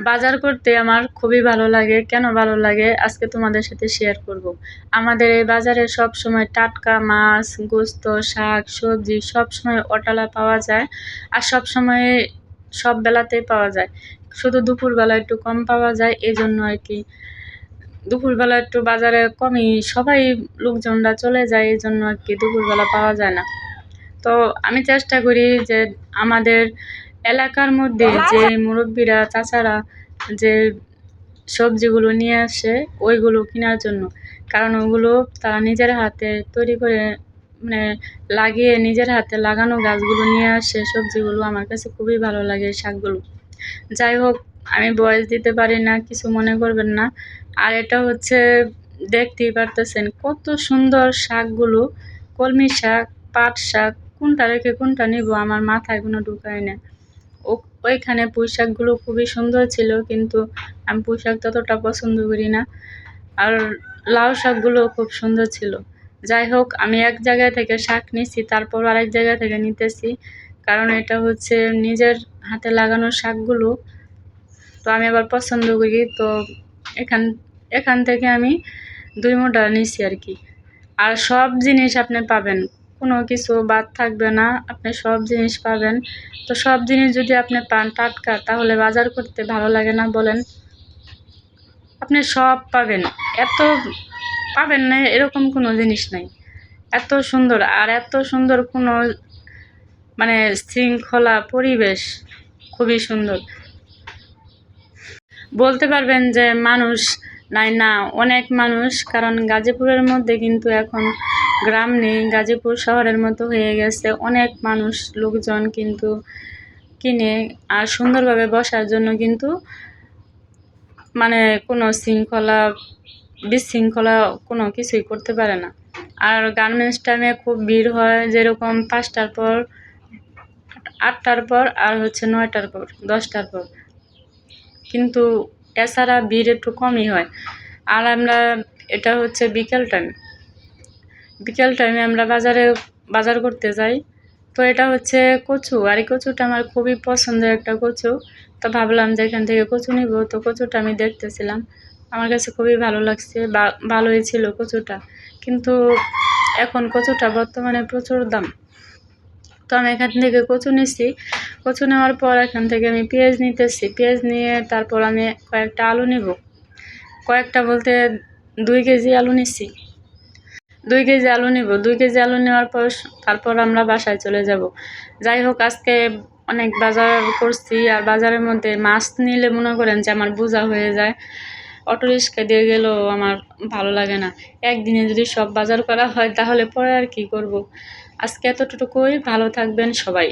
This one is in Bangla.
বাজার করতে আমার খুবই ভালো লাগে। কেন ভালো লাগে? আজকে তোমাদের সাথে শেয়ার করব। আমাদের এই বাজারে সব সময় টাটকা মাছ, গোস্ত, শাক, সবজি সব সময় অটালা পাওয়া যায় আর সব সময় সব বেলাতেই পাওয়া যায়। শুধু দুপুরবেলা একটু কম পাওয়া যায় এই জন্য আর কি। দুপুরবেলা একটু বাজারে কমই সবাই লোকজনরা চলে যায় এই জন্য আর কি দুপুরবেলা পাওয়া যায় না। তো আমি চেষ্টা করি যে আমাদের এলাকার মধ্যে যে মুরব্বীরা চাচারা যে সবজিগুলো নিয়ে আসে ওইগুলো কেনার জন্য। কারণ ওগুলো তারা নিজের হাতে তৈরি করে মানে লাগিয়ে নিজের হাতে লাগানো গাছগুলো নিয়ে আসে। সবজিগুলো আমার কাছে খুবই ভালো লাগে শাকগুলো। যাই হোক আমি বয়স দিতে পারি না কিছু মনে করবেন না। আর এটা হচ্ছে দেখতেই পারতেছেন কত সুন্দর শাকগুলো। কলমি শাক পাট শাক কোনটা রেখে কোনটা নিব? আমার মাথায় কোনো ঢুকায় না। ওইখানে পুঁই শাকগুলো খুবই সুন্দর ছিল, কিন্তু আমি পুঁই শাক ততটা পছন্দ করি না। আর লাউ শাকগুলো খুব সুন্দর ছিল। যাই হোক, আমি এক জায়গা থেকে শাক নিছি তারপর আরেক জায়গা থেকে নিতেছি। কারণ এটা হচ্ছে নিজের হাতে লাগানো শাকগুলো। তো আমি আবার পছন্দ করি, তো এখান এখান থেকে আমি দুই মোটা নিছি আর কি। আর সব জিনিস আপনি পাবেন। কোনো কিছু বাদ থাকবে না, আপনি সব জিনিস পাবেন। তো সব জিনিস যদি আপনি পান টাটকা, তাহলে বাজার করতে ভালো লাগে না বলেন। আপনি সব পাবেন। এত পাবেন না, এরকম কোনো জিনিস নাই। এত সুন্দর, আর এত সুন্দর কোনো মানে শৃঙ্খলা পরিবেশ খুবই সুন্দর। বলতে পারবেন যে মানুষ নাই না, অনেক মানুষ, কারণ গাজীপুরের মধ্যে কিন্তু এখন গ্রাম নেই, গাজীপুর শহরের মতো হয়ে গেছে। অনেক মানুষ, লোকজন কিন্তু কিনে আর সুন্দরভাবে বসার জন্য কিন্তু মানে কোনো শৃঙ্খলা, বিশৃঙ্খলা কোনো কিছুই করতে পারে না। আর গার্মেন্টস টাইমে খুব ভিড় হয়, যেরকম পাঁচটার পর, আটটার পর আর হচ্ছে নয়টার পর, দশটার পর। কিন্তু এছাড়া ভিড় একটু কমই হয়। আর আমরা, এটা হচ্ছে বিকেল টাইম বিকেল টাইমে আমরা বাজারে, বাজার করতে যাই। তো এটা হচ্ছে কচু, আর এই কচুটা আমার খুবই পছন্দের একটা কচু। তো ভাবলাম যে এখান থেকে কচু নিব। তো কচুটা আমি দেখতেছিলাম। আমার কাছে খুবই ভালো লাগছে ভালোই ছিল কচুটা। কিন্তু এখন কচুটা বর্তমানে প্রচুর দাম। তো আমি এখান থেকে কচু নিছি। কচু নেওয়ার পর এখান থেকে আমি পেঁয়াজ নিতেছি। পেঁয়াজ নিয়ে তারপর আমি কয়েকটা আলু নিব। কয়েকটা বলতে দুই কেজি আলু নিছি। দুই কেজি আলু নেব। দুই কেজি আলু নেওয়ার পর তারপর আমরা বাসায় চলে যাব। যাই হোক, আজকে অনেক বাজার করছি আর বাজারের মধ্যে মাছ নিলে মনে করেন যে আমার বোঝা হয়ে যায়। অটো রিক্সা দিয়ে গেলেও আমার ভালো লাগে না। একদিনে যদি সব বাজার করা হয় তাহলে পরে আর কি করব? আজকে এতটুকুই। ভালো থাকবেন সবাই।